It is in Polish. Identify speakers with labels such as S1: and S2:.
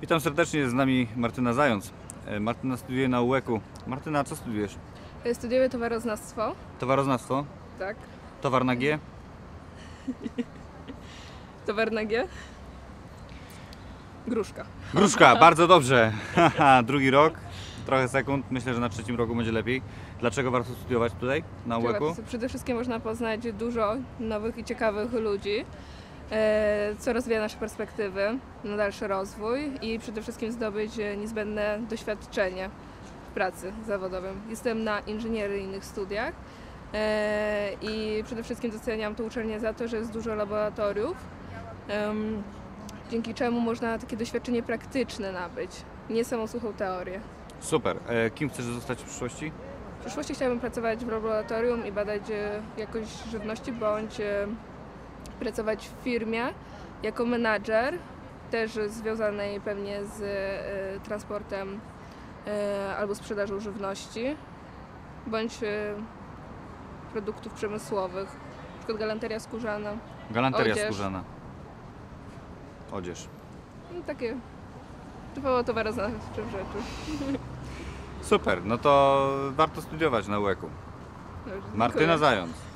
S1: Witam serdecznie, z nami Martyna Zając. E, Martyna studiuje na UEK-u. Martyna, co studiujesz?
S2: Studiuję towaroznawstwo.
S1: Towaroznawstwo?
S2: Tak.
S1: Towar na G?
S2: Towar na G. Gruszka.
S1: Gruszka, bardzo dobrze. Drugi rok, trochę sekund. Myślę, że na trzecim roku będzie lepiej. Dlaczego warto studiować tutaj, na UEK-u?
S2: Przede wszystkim można poznać dużo nowych i ciekawych ludzi, e, co rozwija nasze perspektywy na dalszy rozwój i przede wszystkim zdobyć e, niezbędne doświadczenie w pracy zawodowej. Jestem na inżynieryjnych studiach e, i przede wszystkim doceniam tę uczelnię za to, że jest dużo laboratoriów, dzięki czemu można takie doświadczenie praktyczne nabyć, nie samą suchą teorię.
S1: Super. E, Kim chcesz zostać w przyszłości?
S2: W przyszłości chciałabym pracować w laboratorium i badać e, jakość żywności bądź e, pracować w firmie jako menadżer, też związanej pewnie z e, transportem e, albo sprzedażą żywności bądź e, produktów przemysłowych, na przykład galanteria skórzana.
S1: Galanteria
S2: Odzież.
S1: skórzana. Odzież.
S2: No, takie typowo towaroznawcze rzeczy.
S1: Super, no to warto studiować na UEK-u.
S2: Dobrze,
S1: Martyna. Zając.